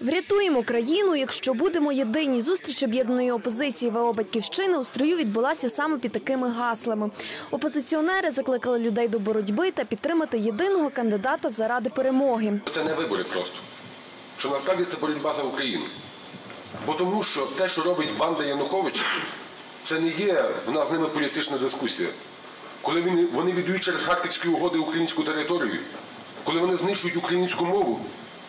Врятуємо країну, якщо будемо єдині. Зустріч об'єднаної опозиції ВО «Батьківщина» у строю відбулася саме під такими гаслами. Опозиціонери закликали людей до боротьби та підтримати єдиного кандидата заради перемоги. Це не вибори просто. Що насправді це боротьба за Україну. Бо тому що те, що робить банда Януковича, це не є в нас з ними політична дискусія. Коли вони віддають через Харківські угоди українську територію, коли вони знищують українську мову,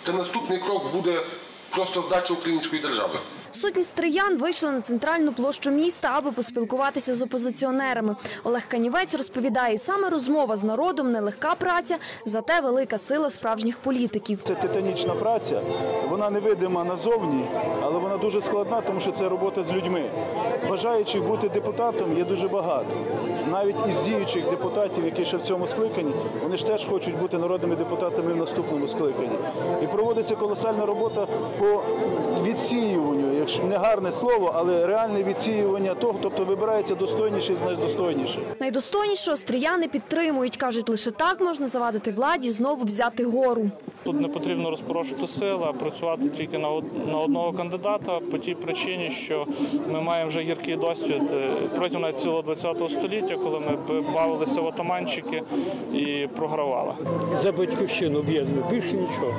то наступний крок буде просто здача української держави. Сотні стриян вийшли на центральну площу міста, аби поспілкуватися з опозиціонерами. Олег Канівець розповідає, саме розмова з народом нелегка праця, зате велика сила справжніх політиків. Це титанічна праця. Вона невидима назовні, але вона дуже складна, тому що це робота з людьми. Бажаючих бути депутатом є дуже багато. Навіть із діючих депутатів, які ще в цьому скликанні, вони ж теж хочуть бути народними депутатами в наступному скликанні. І проводиться колосальна робота по відсіюванню, якщо не гарне слово, але реальне відсіювання того, тобто вибирається достойніший з найдостойніших. Найдостойнішого стріяни підтримують. Кажуть, лише так можна завадити владі знову взяти гору. Тут не потрібно розпорошувати сили, а працювати тільки на одного кандидата по тій причині, що ми маємо вже гіркий досвід е, протягом навіть цілого ХХ століття, коли ми бавилися в отаманчики і програвали. за батьківщину об'єдную. Більше нічого.